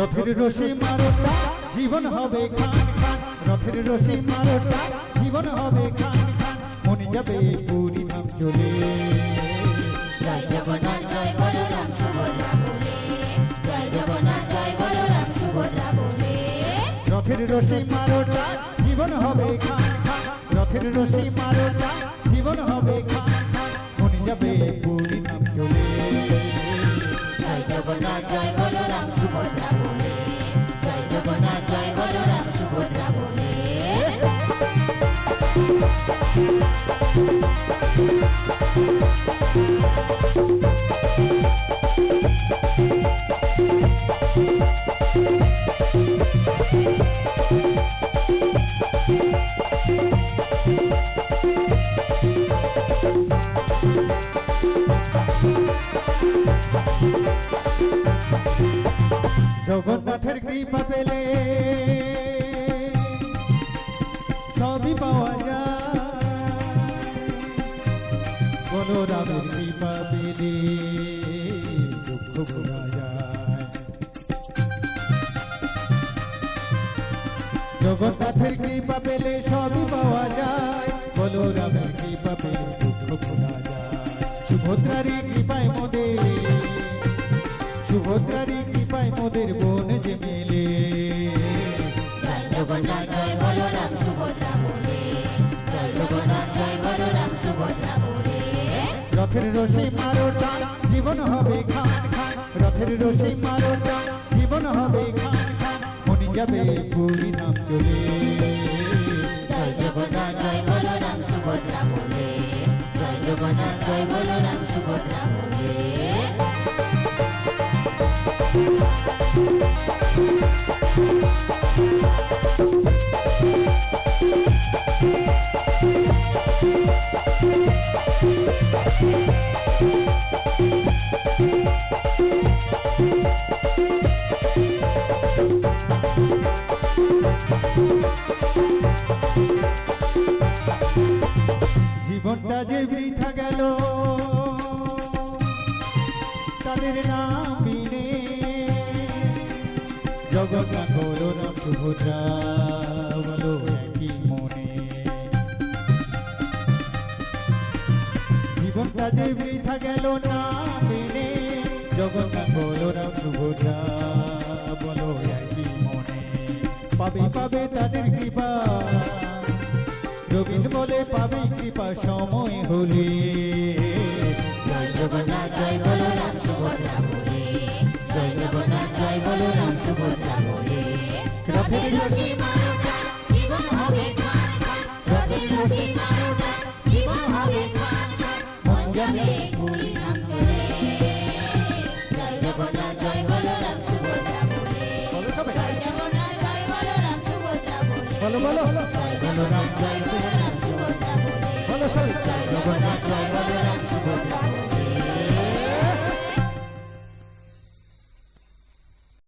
রথের রশি মারোটা জীবন হবে খান খান। রথের রশি মারোটা জীবন হবে খান খান। মনে যাবে পুরী ধাম চলে। জয় জগন্নাথ জয় বলরাম সুভদ্রা বলে। জয় জগন্নাথ জয় বলরাম সুভদ্রা বলে। রথের রশি মারোটা জীবন হবে খান খান। রথের রশি মারোটা জগন্নাথের কৃপা পেলে সবই পাওয়া যায়। বলরামের কৃপা পেলে দুঃখ ভোলা যায়। জগন্নাথের কৃপা পেলে সবই পাওয়া যায়। বলরামের কৃপা পেলে দুঃখ ভোলা যায়। সুভদ্রারই কৃপায় মোদের, সুভদ্রারই কৃপায় মোদের বোন যে মেলে। জগন্নাথ রথের রশি মারোটা জীবন হবে খান খান। রথের রশি মারোটা জীবন হবে খান খান। মনি যাবে পুরী নাম চলে। জয় জগন্নাথ, জয় বলরাম, সুভদ্রা বলে। জয় জগন্নাথ, জয় বলরাম, সুভদ্রা বলে। যে বৃথা গেল, তাদের নাম সুভদ্রা বলো একই মনে। জীবনটা যে বৃথা গেল না মেনে জগন্নাথ বলরাম সুভদ্রা বলো একই মনে। পাবে পাবে কৃপা রবীন্দ্র বলে পাবে কৃপা সময় হলে। জয় জগন্নাথ জয় বলরাম সুভদ্রা বলে জয় জগন্নাথ জয় বলরাম সুভদ্রা বলে রথের রশি মারোটা জীবন হবে খান খান রথের রশি মারোটা জীবন হবে খান খান মন যাবে পুরী ধাম চলে। জয় জগন্নাথ জয় বলরাম সুভদ্রা বলে বলো। জয় জগন্নাথ জয় বলরাম সুভদ্রা বলে বলো। বলো জয় বলরাম বলে বলো। জয় জগন্নাথ